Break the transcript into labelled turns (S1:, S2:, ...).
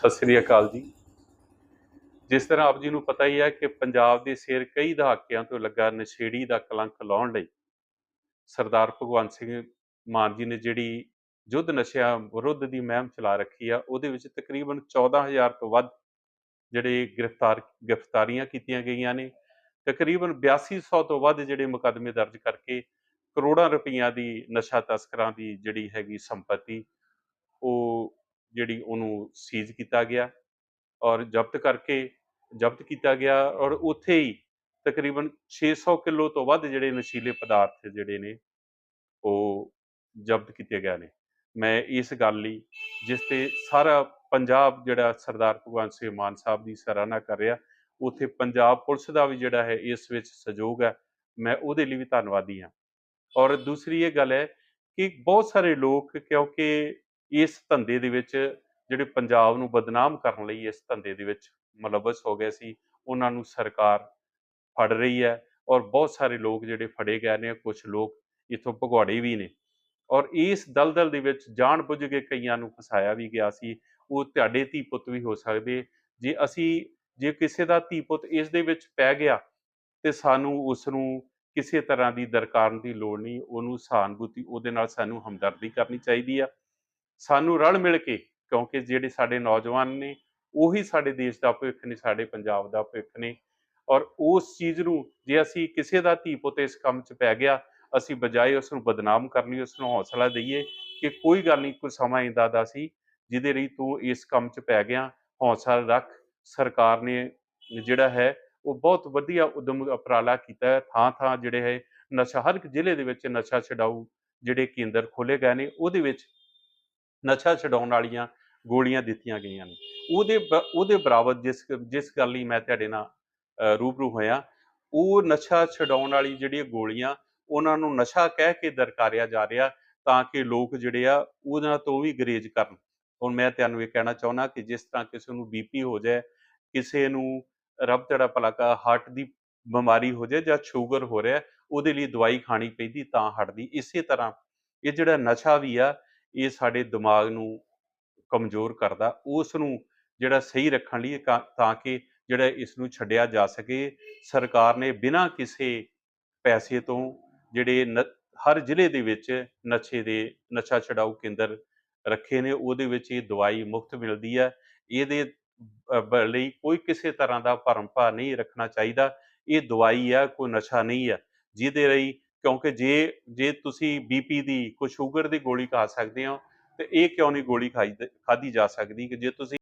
S1: ਸਤਿ ਸ੍ਰੀ ਅਕਾਲ ਜੀ। ਜਿਸ ਤਰ੍ਹਾਂ ਆਪ ਜੀ ਨੂੰ ਪਤਾ ਹੀ ਹੈ ਕਿ ਪੰਜਾਬ ਦੇ ਸਿਰ ਕਈ ਦਹਾਕਿਆਂ ਤੋਂ ਲੱਗਾ ਨਸ਼ੇੜੀ ਦਾ ਕਲੰਕ ਲਾਉਣ ਲਈ ਸਰਦਾਰ ਭਗਵੰਤ ਸਿੰਘ ਮਾਨ ਜੀ ਨੇ ਜਿਹੜੀ ਯੁੱਧ ਨਸ਼ਿਆਂ ਵਿਰੁੱਧ ਦੀ ਮਹਿਮ ਚਲਾ ਰੱਖੀ ਆ, ਉਹਦੇ ਵਿੱਚ ਤਕਰੀਬਨ 14000 ਤੋਂ ਵੱਧ ਜਿਹੜੇ ਗ੍ਰਿਫਤਾਰ, ਗ੍ਰਿਫਤਾਰੀਆਂ ਕੀਤੀਆਂ ਗਈਆਂ ਨੇ। ਤਕਰੀਬਨ 8200 ਤੋਂ ਵੱਧ ਜਿਹੜੇ ਮੁਕੱਦਮੇ ਦਰਜ ਕਰਕੇ ਕਰੋੜਾਂ ਰੁਪਈਆ ਦੀ ਨਸ਼ਾ ਤਸਕਰਾਂ ਦੀ ਜਿਹੜੀ ਹੈਗੀ ਸੰਪਤੀ, ਉਹ ਜਿਹੜੀ ਉਹਨੂੰ ਸੀਜ਼ ਕੀਤਾ ਗਿਆ ਔਰ ਜ਼ਬਤ ਕਰਕੇ ਜ਼ਬਤ ਕੀਤਾ ਗਿਆ ਔਰ ਉੱਥੇ ਹੀ ਤਕਰੀਬਨ 600 ਕਿਲੋ ਤੋਂ ਵੱਧ ਜਿਹੜੇ ਨਸ਼ੀਲੇ ਪਦਾਰਥ ਜਿਹੜੇ ਨੇ, ਉਹ ਜ਼ਬਤ ਕੀਤੇ ਗਏ ਨੇ। ਮੈਂ ਇਸ ਗੱਲ ਲਈ ਜਿਸ ਤੇ ਸਾਰਾ ਪੰਜਾਬ ਜਿਹੜਾ ਸਰਦਾਰ ਭਗਵੰਤ ਸਿੰਘ ਮਾਨ ਸਾਹਿਬ ਦੀ ਸਰਾਹਨਾ ਕਰ ਰਿਹਾ, ਉੱਥੇ ਪੰਜਾਬ ਪੁਲਿਸ ਦਾ ਵੀ ਜਿਹੜਾ ਹੈ ਇਸ ਵਿੱਚ ਸਹਿਯੋਗ ਹੈ, ਮੈਂ ਉਹਦੇ ਲਈ ਵੀ ਧੰਨਵਾਦੀ ਹਾਂ। ਔਰ ਦੂਸਰੀ ਇਹ ਗੱਲ ਹੈ ਕਿ ਬਹੁਤ ਸਾਰੇ ਲੋਕ ਕਿਉਂਕਿ ਇਸ ਧੰਦੇ ਦੇ ਵਿੱਚ ਜਿਹੜੇ ਪੰਜਾਬ ਨੂੰ ਬਦਨਾਮ ਕਰਨ ਲਈ ਇਸ ਧੰਦੇ ਦੇ ਵਿੱਚ ਮਲਵਸ ਹੋ ਗਏ ਸੀ, ਉਹਨਾਂ ਨੂੰ ਸਰਕਾਰ ਫੜ ਰਹੀ ਹੈ ਔਰ ਬਹੁਤ ਸਾਰੇ ਲੋਕ ਜਿਹੜੇ ਫੜੇ ਗਏ ਨੇ ਕੁਝ ਲੋਕ ਇਥੋਂ ਭਗੌੜੇ ਵੀ ਨੇ ਔਰ ਇਸ ਦਲਦਲ ਦੇ ਵਿੱਚ ਜਾਣ ਬੁੱਝ ਕੇ ਕਈਆਂ ਨੂੰ ਫਸਾਇਆ ਵੀ ਗਿਆ ਸੀ, ਉਹ ਤੁਹਾਡੇ ਧੀ ਪੁੱਤ ਵੀ ਹੋ ਸਕਦੇ, ਜੇ ਅਸੀਂ, ਜੇ ਕਿਸੇ ਦਾ ਧੀ ਪੁੱਤ ਇਸ ਦੇ ਵਿੱਚ ਪੈ ਗਿਆ ਤੇ ਸਾਨੂੰ ਉਸ ਨੂੰ ਕਿਸੇ ਤਰ੍ਹਾਂ ਦੀ ਦਰਕਾਰਨ ਦੀ ਲੋੜ ਨਹੀਂ, ਉਹਨੂੰ ਸਹਾਨੁਭੂਤੀ ਉਹਦੇ ਨਾਲ ਸਾਨੂੰ ਹਮਦਰਦੀ ਕਰਨੀ ਚਾਹੀਦੀ ਆ। ਸਾਨੂੰ ਰਲ ਮਿਲ ਕੇ, ਕਿਉਂਕਿ ਜਿਹੜੇ ਸਾਡੇ ਨੌਜਵਾਨ ਨੇ, ਉਹੀ ਸਾਡੇ ਦੇਸ਼ ਦਾ ਭਵਿੱਖ ਨੇ, ਸਾਡੇ ਪੰਜਾਬ ਦਾ ਭਵਿੱਖ ਨੇ। ਔਰ ਉਸ ਚੀਜ਼ ਨੂੰ, ਜੇ ਅਸੀਂ ਕਿਸੇ ਦਾ ਧੀ ਪੁੱਤ ਇਸ ਕੰਮ 'ਚ ਪੈ ਗਿਆ, ਅਸੀਂ ਬਜਾਏ ਉਸ ਨੂੰ ਬਦਨਾਮ ਕਰਨੀ, ਉਸ ਨੂੰ ਹੌਸਲਾ ਦਈਏ ਕਿ ਕੋਈ ਗੱਲ ਨਹੀਂ, ਕੋਈ ਸਮਾਂ ਇੰਦਾ ਦਾ ਸੀ, ਜਿਹਦੇ ਲਈ ਤੂੰ ਇਸ ਕੰਮ 'ਚ ਪੈ ਗਿਆ, ਹੌਸਲਾ ਰੱਖ। ਸਰਕਾਰ ਨੇ ਜਿਹੜਾ ਹੈ, ਉਹ ਬਹੁਤ ਵਧੀਆ ਉਦਮ ਉਪਰਾਲਾ ਕੀਤਾ ਹੈ। ਥਾਂ ਥਾਂ ਜਿਹੜੇ ਹੈ, ਨਸ਼ਾ, ਹਰ ਇੱਕ ਜ਼ਿਲ੍ਹੇ ਦੇ ਵਿੱਚ ਨਸ਼ਾ ਛਡਾਊ ਜਿਹੜੇ ਕੇਂਦਰ ਖੋਲੇ ਗਏ ਨੇ, ਉਹਦੇ ਵਿੱਚ ਨਸ਼ਾ ਛਡਾਉਣ ਵਾਲੀਆਂ ਗੋਲੀਆਂ ਦਿੱਤੀਆਂ ਗਈਆਂ ਨੇ। ਉਹਦੇ ਬ- ਉਹਦੇ ਬਰਾਬਰ ਜਿਸ ਜਿਸ ਗੱਲ ਲਈ ਮੈਂ ਤੁਹਾਡੇ ਨਾਲ ਰੂਬਰੂ ਹੋਇਆ, ਉਹ ਨਸ਼ਾ ਛਡਾਉਣ ਵਾਲੀ ਜਿਹੜੀਆਂ ਗੋਲੀਆਂ, ਉਹਨਾਂ ਨੂੰ ਨਸ਼ਾ ਕਹਿ ਕੇ ਦਰਕਾਰਿਆ ਜਾ ਰਿਹਾ ਤਾਂ ਕਿ ਲੋਕ ਜਿਹੜੇ ਆ ਉਹਨਾਂ ਤੋਂ ਵੀ ਗਰੇਜ ਕਰਨ। ਹੁਣ ਮੈਂ ਤੁਹਾਨੂੰ ਇਹ ਕਹਿਣਾ ਚਾਹੁੰਦਾ ਕਿ ਜਿਸ ਤਰ੍ਹਾਂ ਕਿਸੇ ਨੂੰ ਬੀਪੀ ਹੋ ਜਾਏ, ਕਿਸੇ ਨੂੰ ਰੱਬ ਤੇਰਾ ਭਲਾ ਹਾਰਟ ਦੀ ਬਿਮਾਰੀ ਹੋ ਜਾਏ ਜਾਂ ਸ਼ੂਗਰ ਹੋ ਰਿਹਾ, ਉਹਦੇ ਲਈ ਦਵਾਈ ਖਾਣੀ ਪੈਂਦੀ ਤਾਂ ਹਟਦੀ। ਇਸੇ ਤਰ੍ਹਾਂ ਇਹ ਜਿਹੜਾ ਨਸ਼ਾ ਵੀ ਆ ਇਹ ਸਾਡੇ ਦਿਮਾਗ ਨੂੰ ਕਮਜ਼ੋਰ ਕਰਦਾ ਉਸ ਨੂੰ ਜਿਹੜਾ ਸਹੀ ਰੱਖਣ ਲਈ ਕਾ- ਤਾਂ ਕਿ ਜਿਹੜਾ ਇਸ ਨੂੰ ਛੱਡਿਆ ਜਾ ਸਕੇ। ਸਰਕਾਰ ਨੇ ਬਿਨਾਂ ਕਿਸੇ ਪੈਸੇ ਤੋਂ ਜਿਹੜੇ ਨ- ਹਰ ਜ਼ਿਲ੍ਹੇ ਦੇ ਵਿੱਚ ਨਸ਼ੇ ਦੇ, ਨਸ਼ਾ ਛਡਾਊ ਕੇਂਦਰ ਰੱਖੇ ਨੇ, ਉਹਦੇ ਵਿੱਚ ਇਹ ਦਵਾਈ ਮੁਫਤ ਮਿਲਦੀ ਹੈ ਇਹਦੇ ਲਈ ਕੋਈ ਕਿਸੇ ਤਰ੍ਹਾਂ ਦਾ ਭਰਮ ਭਰਮਪਾ ਨਹੀਂ ਰੱਖਣਾ ਚਾਹੀਦਾ। ਇਹ ਦਵਾਈ ਆ, ਕੋਈ ਨਸ਼ਾ ਨਹੀਂ ਹੈ ਜਿਹਦੇ ਲਈ ਕਿਉਂਕਿ ਜੇ ਜੇ ਤੁਸੀਂ ਬੀਪੀ ਦੀ ਕੋਈ ਸ਼ੂਗਰ ਦੀ ਗੋਲੀ ਖਾ ਸਕਦੇ ਹੋ, ਤੇ ਇਹ ਕਿਉਂ ਨਹੀਂ ਗੋਲੀ ਖਾਈ, ਖਾਧੀ ਜਾ ਸਕਦੀ ਕਿ ਜੇ ਤੁਸੀਂ